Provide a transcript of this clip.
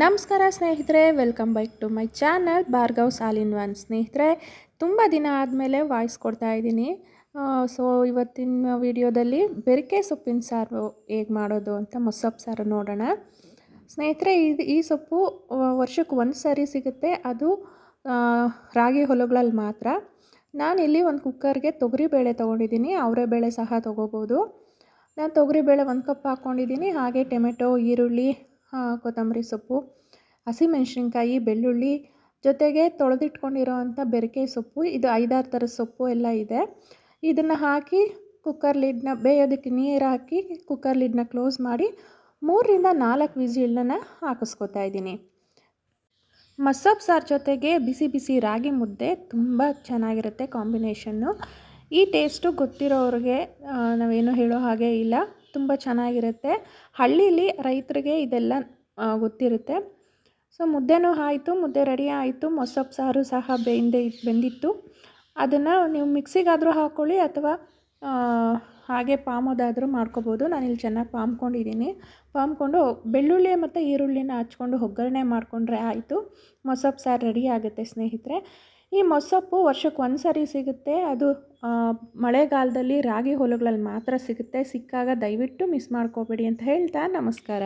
ನಮಸ್ಕಾರ ಸ್ನೇಹಿತರೆ welcome back to my channel Bhargav ಸಾಲಿನ್ ಒನ್ ಸ್ನೇಹಿತರೆ, ತುಂಬ ದಿನ ಆದಮೇಲೆ ವಾಯ್ಸ್ ಕೊಡ್ತಾ ಇದ್ದೀನಿ. ಸೊ ಇವತ್ತಿನ ವಿಡಿಯೋದಲ್ಲಿ ಬೆರಿಕೆ ಸೊಪ್ಪಿನ ಸಾರು ಹೇಗೆ ಮಾಡೋದು ಅಂತ ಮೊಸಪ್ಪು ಸಾರು ನೋಡೋಣ. ಸ್ನೇಹಿತರೆ, ಇದು ಈ ಸೊಪ್ಪು ವರ್ಷಕ್ಕೆ ಒಂದು ಸಾರಿ ಸಿಗುತ್ತೆ. ಅದು ರಾಗಿ ಹೊಲಗಳಲ್ಲಿ ಮಾತ್ರ. ನಾನಿಲ್ಲಿ ಒಂದು ಕುಕ್ಕರ್ಗೆ ತೊಗರಿಬೇಳೆ ತೊಗೊಂಡಿದ್ದೀನಿ. ಅವರೆಬೇಳೆ ಸಹ ತೊಗೋಬೋದು. ನಾನು ತೊಗರಿಬೇಳೆ ಒಂದು ಕಪ್ ಹಾಕ್ಕೊಂಡಿದ್ದೀನಿ ಹಾಗೆ ಟೊಮೆಟೊ, ಈರುಳ್ಳಿ ಕೊತ್ತಂಬರಿ ಸೊಪ್ಪು, ಹಸಿಮೆಣಸಿನ್ಕಾಯಿ, ಬೆಳ್ಳುಳ್ಳಿ ಜೊತೆಗೆ ತೊಳೆದಿಟ್ಕೊಂಡಿರೋ ಅಂಥ ಬೆರಕೆ ಸೊಪ್ಪು, ಇದು ಐದಾರು ಥರದ ಸೊಪ್ಪು ಎಲ್ಲ ಇದೆ. ಇದನ್ನು ಹಾಕಿ ಕುಕ್ಕರ್ ಲಿಡ್ನ ಬೇಯೋದಕ್ಕೆ ನೀರು ಹಾಕಿ ಕುಕ್ಕರ್ ಲಿಡ್ನ ಕ್ಲೋಸ್ ಮಾಡಿ ಮೂರರಿಂದ ನಾಲ್ಕು ವಿಸಿಲನ್ನ ಹಾಕಿಸ್ಕೊತಾ ಇದ್ದೀನಿ. ಮಸಬ್ ಸಾರು ಜೊತೆಗೆ ಬಿಸಿ ಬಿಸಿ ರಾಗಿ ಮುದ್ದೆ ತುಂಬ ಚೆನ್ನಾಗಿರುತ್ತೆ ಕಾಂಬಿನೇಷನ್ನು. ಈ ಟೇಸ್ಟು ಗೊತ್ತಿರೋರಿಗೆ ನಾವೇನು ಹೇಳೋ ಹಾಗೆ ಇಲ್ಲ. ತುಂಬ ಚೆನ್ನಾಗಿರುತ್ತೆ. ಹಳ್ಳೀಲಿ ರೈತರಿಗೆ ಇದೆಲ್ಲ ಗೊತ್ತಿರುತ್ತೆ. ಸೊ, ಮುದ್ದೆನೂ ಆಯಿತು, ಮುದ್ದೆ ರೆಡಿ ಆಯಿತು ಮೊಸಪ್ಪು ಸಾರು ಸಹ ಬೆಂದೆ, ಬೆಂದಿತ್ತು. ಅದನ್ನು ನೀವು ಮಿಕ್ಸಿಗಾದರೂ ಹಾಕ್ಕೊಳ್ಳಿ ಅಥವಾ ಹಾಗೆ ಪಾಮೋದಾದರೂ ಮಾಡ್ಕೋಬೋದು. ನಾನಿಲ್ಲಿ ಚೆನ್ನಾಗಿ ಪಾಮ್ಕೊಂಡಿದ್ದೀನಿ. ಪಾಮ್ಕೊಂಡು ಬೆಳ್ಳುಳ್ಳಿ ಮತ್ತು ಈರುಳ್ಳಿನ ಹಚ್ಕೊಂಡು ಒಗ್ಗರಣೆ ಮಾಡಿಕೊಂಡ್ರೆ ಆಯಿತು. ಮೊಸಪ್ಪು ಸಾರು ರೆಡಿ ಆಗುತ್ತೆ ಸ್ನೇಹಿತರೆ. ಈ ಮೊಸಪ್ಪು ವರ್ಷಕ್ಕೆ ಒಂದು ಸಾರಿ ಸಿಗುತ್ತೆ. ಅದು ಮಳೆಗಾಲದಲ್ಲಿ ರಾಗಿ ಹೊಲಗಳಲ್ಲಿ ಮಾತ್ರ ಸಿಗುತ್ತೆ. ಸಿಕ್ಕಾಗ ದಯವಿಟ್ಟು ಮಿಸ್ ಮಾಡ್ಕೋಬೇಡಿ ಅಂತ ಹೇಳ್ತಾ ನಮಸ್ಕಾರ.